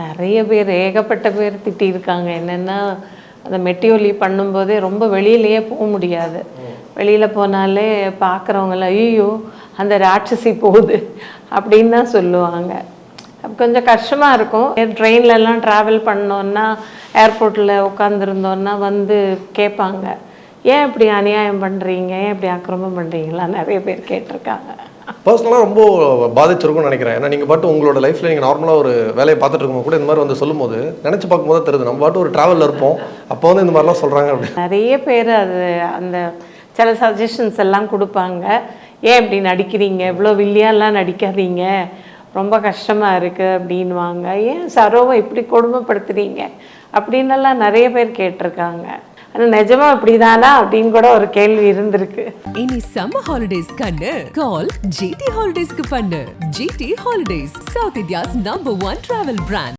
நிறைய பேர் ஏகப்பட்ட பேர் திட்டியிருக்காங்க. என்னென்னா அந்த மெட்டியொலி பண்ணும்போதே ரொம்ப வெளியிலேயே போக முடியாது. வெளியில் போனாலே பார்க்குறவங்களாம் ஐயோ அந்த ராட்சசி போகுது அப்படின்னு தான் சொல்லுவாங்க. கொஞ்சம் கஷ்டமாக இருக்கும். ட்ரெயின்லலாம் ட்ராவல் பண்ணோன்னா ஏர்போர்ட்டில் உட்காந்துருந்தோன்னா வந்து கேட்பாங்க. ஏன் இப்படி அநியாயம் பண்ணுறீங்க ஏன் இப்படி அக்கிரமம் பண்ணுறீங்களா நிறைய பேர் கேட்டிருக்காங்க. பர்சனலாக ரொம்ப பாதிச்சிருக்கும்னு நினைக்கிறேன். ஏன்னா நீங்கள் பாட்டு உங்களோட லைஃப்பில் நீங்கள் நார்மலாக ஒரு வேலையை பார்த்துட்டு இருக்கும் கூட இந்த மாதிரி வந்து சொல்லும்போது நினச்சி பார்க்கும்போது தெரியுது. நம்ம பாட்டு ஒரு ட்ராவலில் இருப்போம். அப்போ வந்து இந்த மாதிரிலாம் சொல்கிறாங்க அப்படி நிறைய பேர் அது அந்த சில சஜஷன்ஸ் எல்லாம் கொடுப்பாங்க. ஏன் இப்படி நடிக்கிறீங்க? இவ்வளோ வில்லியாலாம் நடிக்காதீங்க. ரொம்ப கஷ்டமாக இருக்குது அப்படின்வாங்க ஏன் சரோவை இப்படி கொடுமைப்படுத்துறீங்க? அப்படின்னெல்லாம் நிறைய பேர் கேட்டிருக்காங்க. ஆனால் நிஜமா இப்படிதானா அப்படின்னு கூட ஒரு கேள்வி இருந்திருக்கு. இனி சம்மர் ஹாலிடேஸ் கண்ணு. கால் ஜிடி ஹாலிடேஸ்க்கு பண்ணு. GT holidays south India's number one travel brand